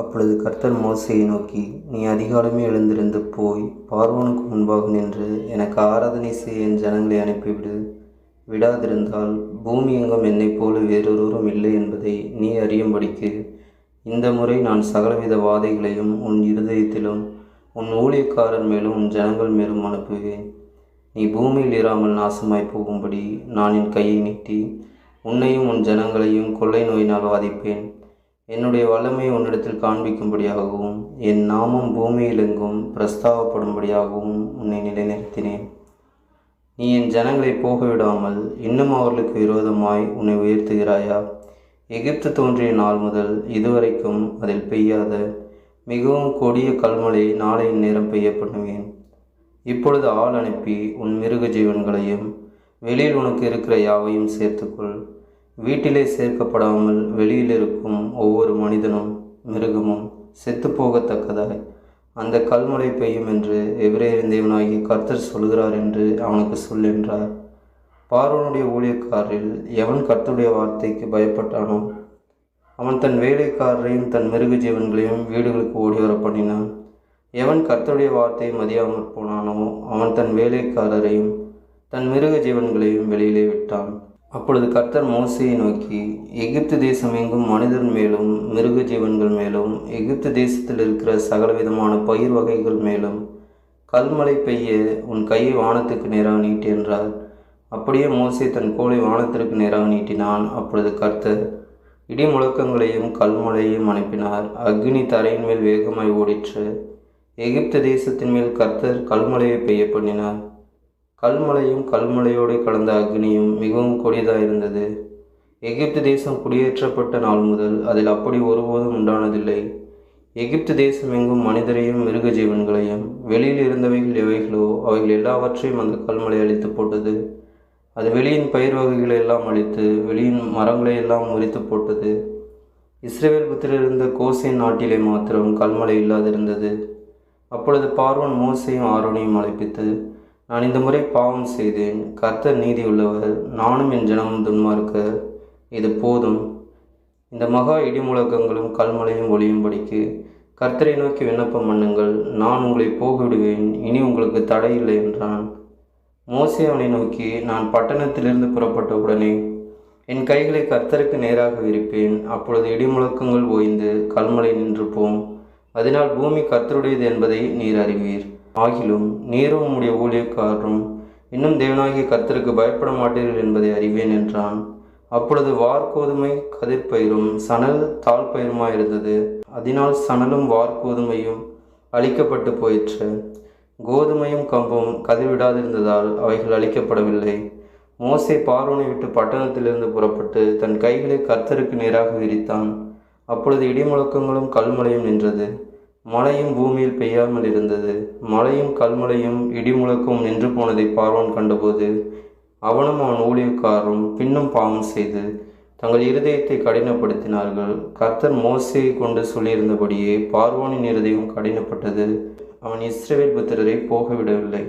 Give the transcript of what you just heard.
அப்பொழுது கர்த்தர் மோசையை நோக்கி நீ அதிகாலமே எழுந்திருந்து போய் பார்வோனுக்கு முன்பாக நின்று எனக்கு ஆராதனை செய்ய என் ஜனங்களை அனுப்பிவிடு. விடாதிருந்தால் பூமி எங்கும் என்னைப் போல வேறொருவரும் இல்லை என்பதை நீ அறியும்படிக்கு இந்த முறை நான் சகலவித வாதைகளையும் உன் இருதயத்திலும் உன் ஊழியக்காரர் மேலும் உன் ஜனங்கள் மேலும் அனுப்புவேன். நீ பூமியில் இராமல் நாசமாய் போகும்படி நான் என் கையை நீட்டி உன்னையும் உன் ஜனங்களையும் கொள்ளை நோயினால் வாதிப்பேன். என்னுடைய வல்லமையை உன்னிடத்தில் காண்பிக்கும்படியாகவும் என் நாமம் பூமியிலெங்கும் பிரஸ்தாவப்படும்படியாகவும் உன்னை நிலைநிறுத்தினேன். நீ என் ஜனங்களை போக விடாமல் இன்னும் அவர்களுக்கு விரோதமாய் உன்னை உயர்த்துகிறாயா? எகிப்து தோன்றிய நாள் முதல் இதுவரைக்கும் அதில் பெய்யாத மிகவும் கொடிய கல்மழை நாளை நேரம் பெய்ய பண்ணுவேன் இப்பொழுது ஆள் அனுப்பி உன் மிருக ஜீவன்களையும் வெளியில் உனக்கு இருக்கிற யாவையும் சேர்த்துக்கொள். வீட்டிலே சேர்க்கப்படாமல் வெளியில் இருக்கும் ஒவ்வொரு மனிதனும் மிருகமும் செத்துப்போகத்தக்கதாய் அந்த கல்மழை பெய்யும் என்று எவரேறின் தேவனாகிய கர்த்தர் சொல்கிறார் என்று அவனுக்கு சொல் என்றார். பார்வனுடைய ஊழியக்காரில் எவன் கர்த்தருடைய வார்த்தைக்கு பயப்பட்டானோ அவன் தன் வேலைக்காரரையும் தன் மிருக ஜீவன்களையும் வீடுகளுக்கு ஓடி வர பண்ணினான். எவன் கர்த்தருடைய வார்த்தையை மதியாமற் போனானோ அவன் தன் வேலைக்காரரையும் தன் மிருக ஜீவன்களையும் வெளியிலே விட்டான். அப்பொழுது கர்த்தர் மோசையை நோக்கி எகிப்து தேசம் எங்கும் மனிதன் மேலும் மிருக ஜீவன்கள் மேலும் எகிப்து தேசத்தில் இருக்கிற சகலவிதமான பயிர் வகைகள் மேலும் கல்மழை பெய்ய உன் கையை வானத்துக்கு நேராக நீட்டி என்றார். அப்படியே மோசை தன் கோலை வானத்திற்கு நேராக நீட்டினான். அப்பொழுது கர்த்தர் இடி முழக்கங்களையும் கல்மழையையும் அனுப்பினார். அக்னி தரையின் மேல் வேகமாய் ஓடிற்று. எகிப்து தேசத்தின் மேல் கர்த்தர் கல்மழையை பெய்ய பண்ணினார். கல்மலையும் கல்மலையோடு கலந்த அக்னியும் மிகவும் கொடியதாயிருந்தது எகிப்து தேசம் குடியேற்றப்பட்ட நாள் முதல் அதில் அப்படி ஒருபோதும் உண்டானதில்லை. எகிப்து தேசம் எங்கும் மனிதரையும் மிருக ஜீவன்களையும் வெளியில் இருந்தவைகள் எவைகளோ அவைகள் எல்லாவற்றையும் அந்த கல்மலை அழித்து போட்டது. அது வெளியின் பயிர் வகைகளை எல்லாம் அழித்து வெளியின் மரங்களை எல்லாம் முறித்து போட்டது. இஸ்ரேல் புத்திரிருந்த கோசை நாட்டிலே மாத்திரம் கல்மழை இல்லாதிருந்தது. அப்பொழுது பார்வன் மோசையும் ஆரோனையும் அழைப்பித்து நான் இந்த முறை பாவம் செய்தேன். கர்த்தர் நீதி உள்ளவர் நானும் என் ஜனமும் துன்மார்க்க. இது போதும். இந்த மகா இடிமுழக்கங்களும் கல்மழையும் ஒளியும்படிக்கு கர்த்தரை நோக்கி விண்ணப்பம் பண்ணுங்கள். நான் உங்களை போகிவிடுவேன். இனி உங்களுக்கு தடை இல்லை என்றான். மோசே அவனை நோக்கி நான் பட்டணத்திலிருந்து புறப்பட்ட உடனே என் கைகளை கர்த்தருக்கு நேராக விரிப்பேன். அப்பொழுது இடிமுழக்கங்கள் ஓய்ந்து கல்மலை நின்று போம். அதனால் பூமி கர்த்தருடையது என்பதை நீர் அறிவீர். ஆகிலும் நீரும் உம்முடைய ஊழியக்காரரும் இன்னும் தேவனாகிய கர்த்தருக்கு பயப்பட மாட்டீர்கள் என்பதை அறிவேன் என்றான். அப்பொழுது வார்கோதுமை கதிர்பயிரும் சணல் தாழ் பயிருமாயிருந்தது அதனால் சணலும் வார்கோதுமையும் அழிக்கப்பட்டு போயிற்று. கோதுமையும் கம்பும் கதிர்விடாதிருந்ததால் அவைகள் அழிக்கப்படவில்லை. மோசை பார்வனை விட்டு பட்டணத்திலிருந்து புறப்பட்டு தன் கைகளை கர்த்தருக்கு நேராக விரித்தான். அப்பொழுது இடிமுழக்கங்களும் கல்மழையும் நின்றது. மழையும் பூமியில் பெய்யாமல் இருந்தது. மழையும் கல்மழையும் இடிமுழக்கும் நின்று போனதை பார்வன் கண்டபோது அவனும் அவன் ஊழியக்காரரும் பின்னும் பாவம் செய்து தங்கள் இருதயத்தை கடினப்படுத்தினார்கள். கர்த்தர் மோசையை கொண்டு சொல்லியிருந்தபடியே பார்வோனின் இருதயம் கடினப்பட்டது. அவன் இஸ்ரேல் புத்திரரை போகவிடவில்லை.